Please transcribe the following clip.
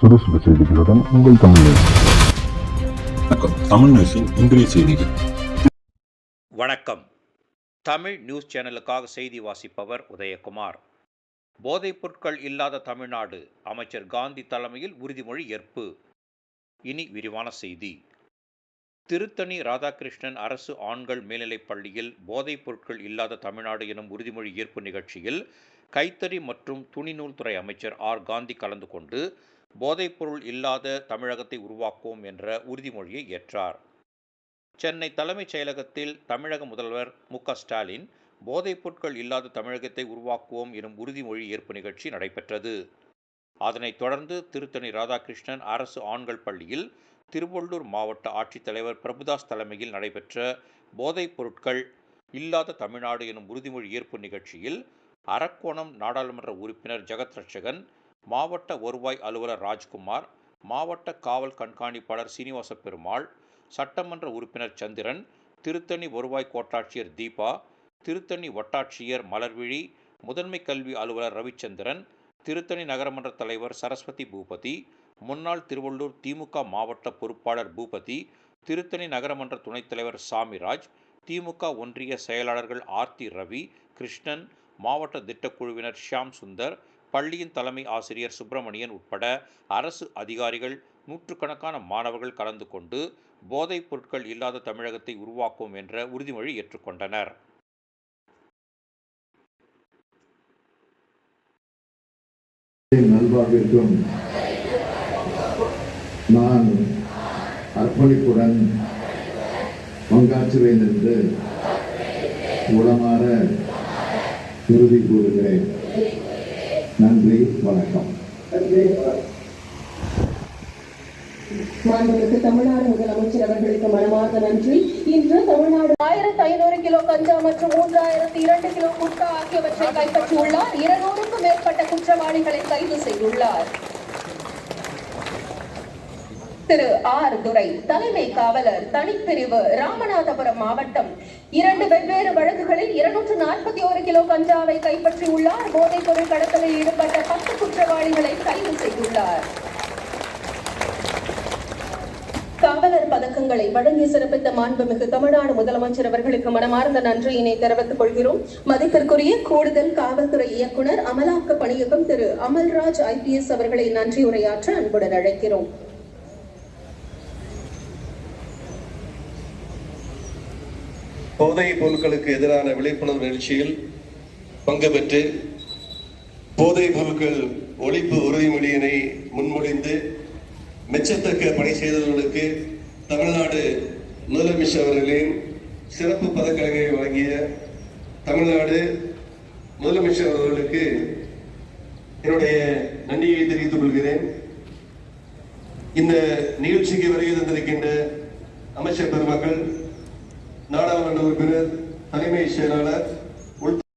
சுறுசுறு செய்திகளுடன் உங்கள் தமிழ் நியூஸ். வணக்கம். தமிழ் நியூஸின் இன்றைய செய்திகள். வணக்கம். தமிழ் நியூஸ் சேனலுக்காக செய்தி வாசிப்பவர் உதயகுமார். போதைப் பொருட்கள் இல்லாத தமிழ்நாடு அமைச்சர் காந்தி தலைமையில் உறுதிமொழி ஏற்பு. இனி விரிவான செய்தி. திருத்தணி ராதாகிருஷ்ணன் அரசு ஆண்கள் மேல்நிலைப் பள்ளியில் போதைப் பொருட்கள் இல்லாத தமிழ்நாடு எனும் உறுதிமொழி ஏற்பு நிகழ்ச்சியில் கைத்தறி மற்றும் துணிநூல் துறை அமைச்சர் ஆர். காந்தி கலந்து கொண்டு போதைப்பொருள் இல்லாத தமிழகத்தை உருவாக்குவோம் என்ற உறுதிமொழியை ஏற்றார். சென்னை தலைமைச் செயலகத்தில் தமிழக முதல்வர் மு. ஸ்டாலின் போதைப் பொருட்கள் இல்லாத தமிழகத்தை உருவாக்குவோம் எனும் உறுதிமொழி ஏற்பு நிகழ்ச்சி நடைபெற்றது. அதனைத் தொடர்ந்து திருத்தணி ராதாகிருஷ்ணன் அரசு ஆண்கள் பள்ளியில் திருவள்ளூர் மாவட்ட ஆட்சித்தலைவர் பிரபுதாஸ் தலைமையில் நடைபெற்ற போதைப் பொருட்கள் இல்லாத தமிழ்நாடு எனும் உறுதிமொழி ஏற்பு நிகழ்ச்சியில் அரக்கோணம் நாடாளுமன்ற உறுப்பினர் ஜெகத் ரட்சகன் மாவட்ட வருவாய் அலுவலர் ராஜ்குமார் மாவட்ட காவல் கண்காணிப்பாளர் சீனிவாச பெருமாள் சட்டமன்ற உறுப்பினர் சந்திரன் திருத்தணி வருவாய் கோட்டாட்சியர் தீபா திருத்தணி வட்டாட்சியர் மலர்விழி முதன்மை கல்வி அலுவலர் ரவிச்சந்திரன் திருத்தணி நகரமன்ற தலைவர் சரஸ்வதி பூபதி முன்னாள் திருவள்ளூர் திமுக மாவட்ட பொறுப்பாளர் பூபதி திருத்தணி நகரமன்ற துணைத் தலைவர் சாமிராஜ் திமுக ஒன்றிய செயலாளர்கள் ஆர்த்தி ரவி கிருஷ்ணன் மாவட்ட திட்டக்குழுவினர் ஷியாம் சுந்தர் பள்ளியின் தலைமை ஆசிரியர் சுப்பிரமணியன் உட்பட அரசு அதிகாரிகள் நூற்றுக்கணக்கான மாணவர்கள் கலந்து கொண்டு போதைப் பொருட்கள் இல்லாத தமிழகத்தை உருவாக்கும் என்ற உறுதிமொழி ஏற்றுக்கொண்டனர். நல்வாழ்விற்கும் நான் அர்ப்பணிப்புடன் பங்காற்றுவேன் என்று உளமாற உறுதி கூறுகிறேன். நன்றி வணக்கம். மாண்புமிகு தமிழ்நாடு முதலமைச்சர் அவர்களுக்கு மனமார்ந்த நன்றி. இன்று தமிழ்நாடு ஆயிரத்தி ஐநூறு கிலோ கஞ்சா மற்றும் மூன்றாயிரத்தி இரண்டு கிலோ குட்கா ஆகியவற்றை கைப்பற்றியுள்ளார். இருநூறுக்கும் மேற்பட்ட குற்றவாளிகளை கைது செய்துள்ளார். திரு ஆர் துரை தலைமை காவலர் தனிப்பிரிவு ராமநாதபுரம் மாவட்டம். இரண்டு வெவ்வேறு வழக்குகளில் இருநூற்று நாற்பத்தி ஒரு கிலோ கஞ்சாவை கைப்பற்றியுள்ளார் போதைப் பொருள் கடத்தலில் ஈடுபட்ட பத்து குற்றவாளிகளை கைது செய்துள்ளார். காவலர் பதக்கங்களை வழங்கி சிறப்பித்த மாண்புமிகு தமிழ்நாடு முதலமைச்சர் அவர்களுக்கு மனமார்ந்த நன்றியினை தெரிவித்துக் கொள்கிறோம். மதிப்பிற்குரிய கூடுதல் காவல்துறை இயக்குனர் அமலாக்க பணியகம் திரு அமல்ராஜ் ஐபிஎஸ் அவர்களை நன்றியுரையாற்ற அன்புடன் அழைக்கிறோம். போதைப் பொருட்களுக்கு எதிரான விழிப்புணர்வு நிகழ்ச்சியில் பங்கு பெற்று போதைப் பொருட்கள் ஒழிப்பு உறுதிமொழியினை முன்மொழிந்து மெச்சத்தக்க பணி செய்தவர்களுக்கு தமிழ்நாடு முதலமைச்சர் அவர்களின் சிறப்பு பதக்கங்களை வழங்கிய தமிழ்நாடு முதலமைச்சர் அவர்களுக்கு என்னுடைய நன்றியை தெரிவித்துக் கொள்கிறேன். இந்த நிகழ்ச்சிக்கு வருகை தந்திருக்கின்ற அமைச்சர் பெருமக்கள் நாடாளுமன்ற உறுப்பினர் தலைமை செயலாளர்